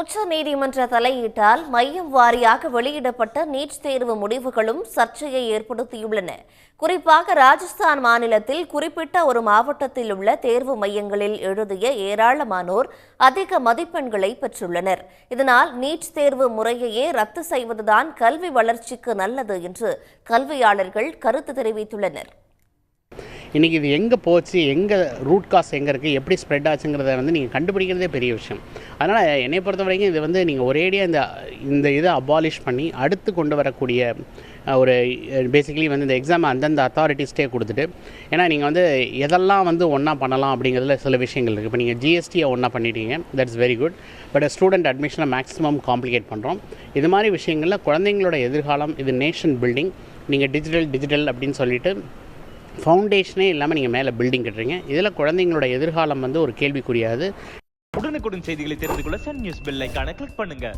உச்ச நீதிமன்ற தலையீட்டால் மையம் வாரியாக வெளியிடப்பட்ட நீட் தேர்வு முடிவுகளும் சர்ச்சையை ஏற்படுத்தியுள்ளன. குறிப்பாக ராஜஸ்தான் மாநிலத்தில் குறிப்பிட்ட ஒரு மாவட்டத்தில் உள்ள தேர்வு மையங்களில் எழுதிய ஏராளமானோர் அதிக மதிப்பெண்களை பெற்றுள்ளனர். இதனால் நீட் தேர்வு முறையையே ரத்து செய்வதுதான் கல்வி வளர்ச்சிக்கு நல்லது என்று கல்வியாளர்கள் கருத்து தெரிவித்துள்ளனர். இன்றைக்கி இது எங்கே போச்சு எங்கே ரூட் காஸ் எங்கே இருக்குது எப்படி ஸ்ப்ரெட் ஆச்சுங்கிறத வந்து நீங்கள் கண்டுபிடிக்கிறதே பெரிய விஷயம். அதனால் என்னை பொறுத்த வரைக்கும் இது வந்து நீங்கள் ஒரேடியாக இந்த இந்த இதை அபாலிஷ் பண்ணி அடுத்து கொண்டு வரக்கூடிய ஒரு பேசிக்கலி வந்து இந்த எக்ஸாம் அந்தந்த அத்தாரிட்டிஸ்டே கொடுத்துட்டு ஏன்னா நீங்கள் வந்து எதெல்லாம் வந்து ஒன்றா பண்ணலாம் அப்படிங்கிறதுல சில விஷயங்கள் இருக்குது இப்போ நீங்கள் ஜிஎஸ்டியை ஒன்றா பண்ணிட்டீங்க that's very good but student அட்மிஷனை maximum complicate பண்ணுறோம் இது மாதிரி விஷயங்களில் குழந்தைங்களோட எதிர்காலம் இது நேஷன் பில்டிங் நீங்கள் டிஜிட்டல் டிஜிட்டல் அப்படின்னு சொல்லிட்டு ஃபவுண்டேஷனே இல்லாமல் நீங்கள் மேலே பில்டிங் கட்டுறீங்க. இதில் குழந்தைங்களோட எதிர்காலம் வந்து ஒரு கேள்விக்குரியாது உடனுக்குடன் செய்திகளை தெரிந்து கொள்ள சன் நியூஸ் பெல் ஐக்கான கிளிக் பண்ணுங்கள்